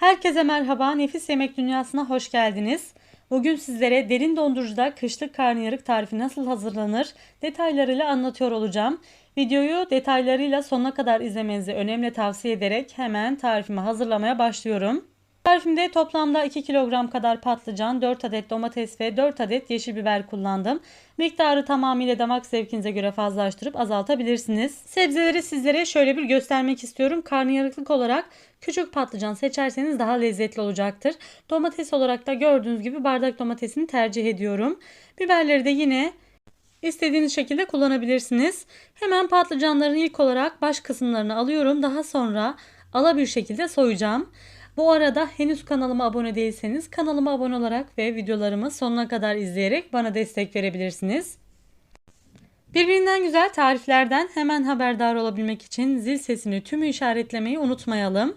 Herkese merhaba, Nefis Yemek Dünyası'na hoş geldiniz. Bugün sizlere derin dondurucuda kışlık karnıyarık tarifi nasıl hazırlanır detaylarıyla anlatıyor olacağım. Videoyu detaylarıyla sonuna kadar izlemenizi önemli tavsiye ederek hemen tarifimi hazırlamaya başlıyorum. Tarifimde toplamda 2 kilogram kadar patlıcan, 4 adet domates ve 4 adet yeşil biber kullandım. Miktarı tamamıyla damak zevkinize göre fazlalaştırıp azaltabilirsiniz. Sebzeleri sizlere şöyle bir göstermek istiyorum. Karnıyarıklık olarak küçük patlıcan seçerseniz daha lezzetli olacaktır. Domates olarak da gördüğünüz gibi bardak domatesini tercih ediyorum. Biberleri de yine İstediğiniz şekilde kullanabilirsiniz. Hemen patlıcanların ilk olarak baş kısımlarını alıyorum. Daha sonra ala bir şekilde soyacağım. Bu arada henüz kanalıma abone değilseniz kanalıma abone olarak ve videolarımı sonuna kadar izleyerek bana destek verebilirsiniz. Birbirinden güzel tariflerden hemen haberdar olabilmek için zil sesini tümü işaretlemeyi unutmayalım.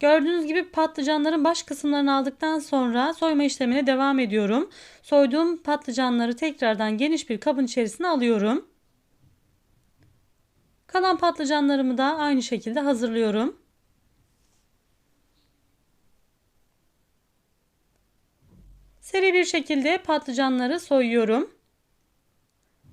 Gördüğünüz gibi patlıcanların baş kısımlarını aldıktan sonra soyma işlemine devam ediyorum. Soyduğum patlıcanları tekrardan geniş bir kabın içerisine alıyorum. Kalan patlıcanlarımı da aynı şekilde hazırlıyorum. Seri bir şekilde patlıcanları soyuyorum.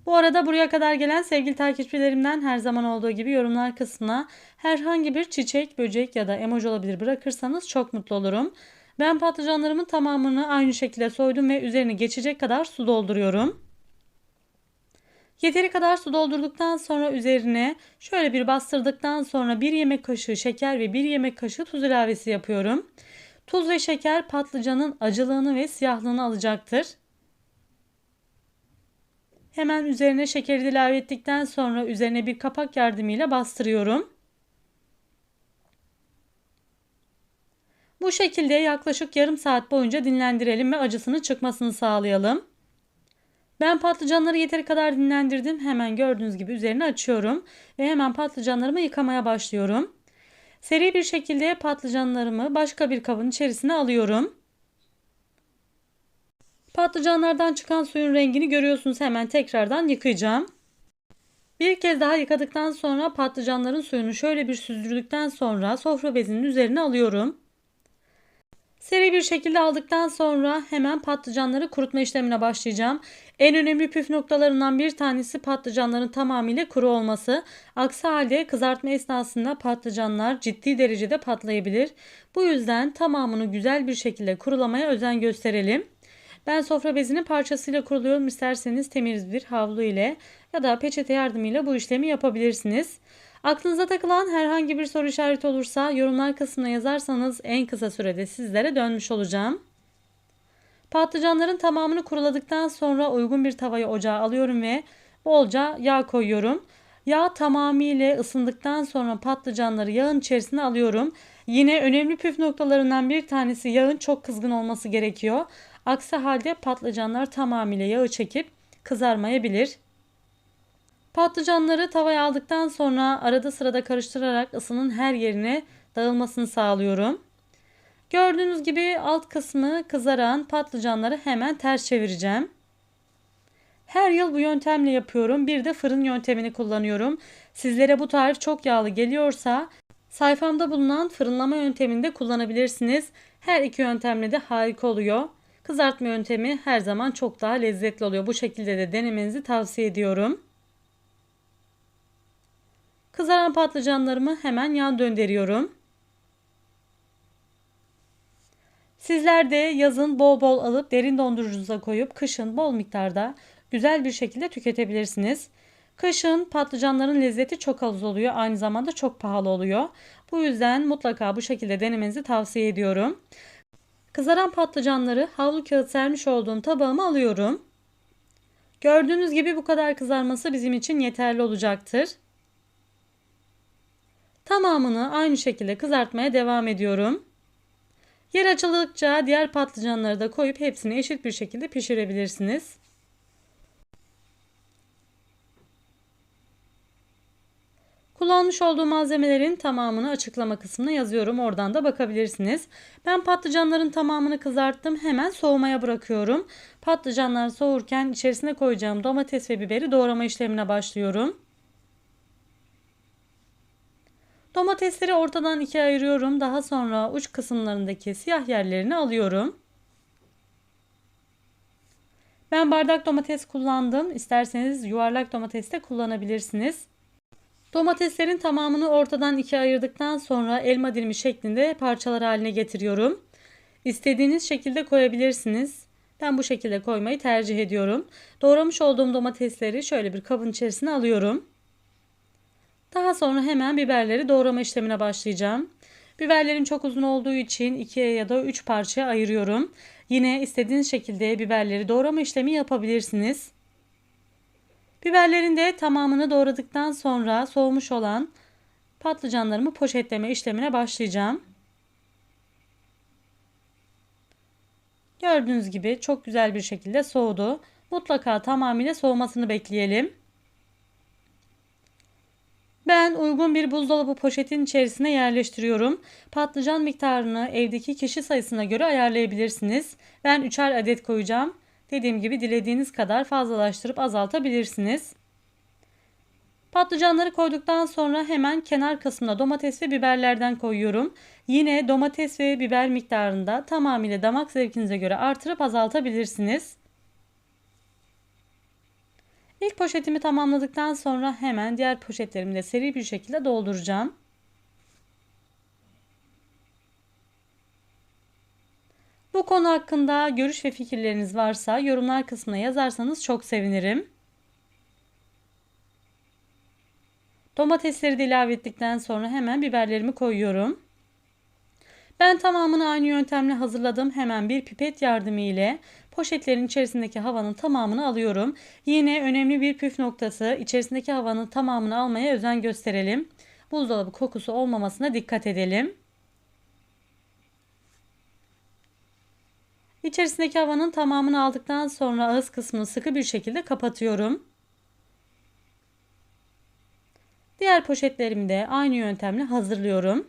Bu arada buraya kadar gelen sevgili takipçilerimden her zaman olduğu gibi yorumlar kısmına herhangi bir çiçek, böcek ya da emoji olabilir bırakırsanız çok mutlu olurum. Ben patlıcanlarımın tamamını aynı şekilde soydum ve üzerine geçecek kadar su dolduruyorum. Yeteri kadar su doldurduktan sonra üzerine şöyle bir bastırdıktan sonra bir yemek kaşığı şeker ve bir yemek kaşığı tuz ilavesi yapıyorum. Tuz ve şeker patlıcanın acılığını ve siyahlığını alacaktır. Hemen üzerine şekeri ilave ettikten sonra üzerine bir kapak yardımıyla bastırıyorum. Bu şekilde yaklaşık yarım saat boyunca dinlendirelim ve acısını çıkmasını sağlayalım. Ben patlıcanları yeteri kadar dinlendirdim. Hemen gördüğünüz gibi üzerine açıyorum ve hemen patlıcanlarımı yıkamaya başlıyorum. Seri bir şekilde patlıcanlarımı başka bir kabın içerisine alıyorum. Patlıcanlardan çıkan suyun rengini görüyorsunuz. Hemen tekrardan yıkayacağım. Bir kez daha yıkadıktan sonra patlıcanların suyunu şöyle bir süzdürdükten sonra sofra bezinin üzerine alıyorum. Seri bir şekilde aldıktan sonra hemen patlıcanları kurutma işlemine başlayacağım. En önemli püf noktalarından bir tanesi patlıcanların tamamıyla kuru olması. Aksi halde kızartma esnasında patlıcanlar ciddi derecede patlayabilir. Bu yüzden tamamını güzel bir şekilde kurulamaya özen gösterelim. Ben sofra bezini parçasıyla kuruluyorum. İsterseniz temiz bir havlu ile ya da peçete yardımıyla bu işlemi yapabilirsiniz. Aklınıza takılan herhangi bir soru işareti olursa yorumlar kısmına yazarsanız en kısa sürede sizlere dönmüş olacağım. Patlıcanların tamamını kuruladıktan sonra uygun bir tavayı ocağa alıyorum ve bolca yağ koyuyorum. Yağ tamamıyla ısındıktan sonra patlıcanları yağın içerisine alıyorum. Yine önemli püf noktalarından bir tanesi yağın çok kızgın olması gerekiyor. Aksi halde patlıcanlar tamamıyla yağı çekip kızarmayabilir. Patlıcanları tavaya aldıktan sonra arada sırada karıştırarak ısının her yerine dağılmasını sağlıyorum. Gördüğünüz gibi alt kısmı kızaran patlıcanları hemen ters çevireceğim. Her yıl bu yöntemle yapıyorum. Bir de fırın yöntemini kullanıyorum. Sizlere bu tarif çok yağlı geliyorsa sayfamda bulunan fırınlama yöntemini de kullanabilirsiniz. Her iki yöntemle de harika oluyor. Kızartma yöntemi her zaman çok daha lezzetli oluyor. Bu şekilde de denemenizi tavsiye ediyorum. Kızaran patlıcanlarımı hemen yan döndürüyorum. Sizler de yazın bol bol alıp derin dondurucunuza koyup kışın bol miktarda güzel bir şekilde tüketebilirsiniz. Kışın patlıcanların lezzeti çok az oluyor. Aynı zamanda çok pahalı oluyor. Bu yüzden mutlaka bu şekilde denemenizi tavsiye ediyorum. Kızaran patlıcanları havlu kağıt sermiş olduğum tabağıma alıyorum. Gördüğünüz gibi bu kadar kızarması bizim için yeterli olacaktır. Tamamını aynı şekilde kızartmaya devam ediyorum. Yer açıldıkça diğer patlıcanları da koyup hepsini eşit bir şekilde pişirebilirsiniz. Kullanmış olduğum malzemelerin tamamını açıklama kısmına yazıyorum. Oradan da bakabilirsiniz. Ben patlıcanların tamamını kızarttım. Hemen soğumaya bırakıyorum. Patlıcanlar soğurken içerisine koyacağım domates ve biberi doğrama işlemine başlıyorum. Domatesleri ortadan ikiye ayırıyorum. Daha sonra uç kısımlarındaki siyah yerlerini alıyorum. Ben bardak domates kullandım. İsterseniz yuvarlak domates de kullanabilirsiniz. Domateslerin tamamını ortadan ikiye ayırdıktan sonra elma dilimi şeklinde parçalar haline getiriyorum. İstediğiniz şekilde koyabilirsiniz. Ben bu şekilde koymayı tercih ediyorum. Doğramış olduğum domatesleri şöyle bir kabın içerisine alıyorum. Daha sonra hemen biberleri doğrama işlemine başlayacağım. Biberlerin çok uzun olduğu için ikiye ya da üç parçaya ayırıyorum. Yine istediğiniz şekilde biberleri doğrama işlemi yapabilirsiniz. Biberlerin de tamamını doğradıktan sonra soğumuş olan patlıcanlarımı poşetleme işlemine başlayacağım. Gördüğünüz gibi çok güzel bir şekilde soğudu. Mutlaka tamamıyla soğumasını bekleyelim. Ben uygun bir buzdolabı poşetin içerisine yerleştiriyorum. Patlıcan miktarını evdeki kişi sayısına göre ayarlayabilirsiniz. Ben 3'er adet koyacağım. Dediğim gibi dilediğiniz kadar fazlalaştırıp azaltabilirsiniz. Patlıcanları koyduktan sonra hemen kenar kısmına domates ve biberlerden koyuyorum. Yine domates ve biber miktarında tamamıyla damak zevkinize göre artırıp azaltabilirsiniz. İlk poşetimi tamamladıktan sonra hemen diğer poşetlerimi de seri bir şekilde dolduracağım. Bu konu hakkında görüş ve fikirleriniz varsa yorumlar kısmına yazarsanız çok sevinirim. Domatesleri de ilave ettikten sonra hemen biberlerimi koyuyorum. Ben tamamını aynı yöntemle hazırladım. Hemen bir pipet yardımı ile poşetlerin içerisindeki havanın tamamını alıyorum. Yine önemli bir püf noktası içerisindeki havanın tamamını almaya özen gösterelim. Buzdolabı kokusu olmamasına dikkat edelim. İçerisindeki havanın tamamını aldıktan sonra ağız kısmını sıkı bir şekilde kapatıyorum. Diğer poşetlerimi de aynı yöntemle hazırlıyorum.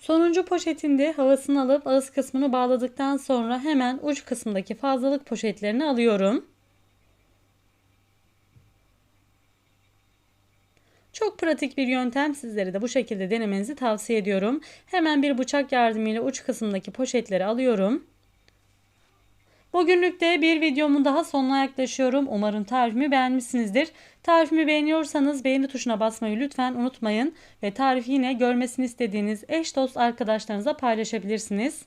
Sonuncu poşetinde havasını alıp ağız kısmını bağladıktan sonra hemen uç kısmındaki fazlalık poşetlerini alıyorum. Çok pratik bir yöntem sizlere de bu şekilde denemenizi tavsiye ediyorum. Hemen bir bıçak yardımıyla uç kısımdaki poşetleri alıyorum. Bugünlük de bir videomun daha sonuna yaklaşıyorum. Umarım tarifimi beğenmişsinizdir. Tarifimi beğeniyorsanız beğeni tuşuna basmayı lütfen unutmayın. Ve tarifi yine görmesini istediğiniz eş dost arkadaşlarınıza paylaşabilirsiniz.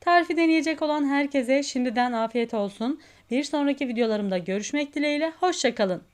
Tarifi deneyecek olan herkese şimdiden afiyet olsun. Bir sonraki videolarımda görüşmek dileğiyle. Hoşçakalın.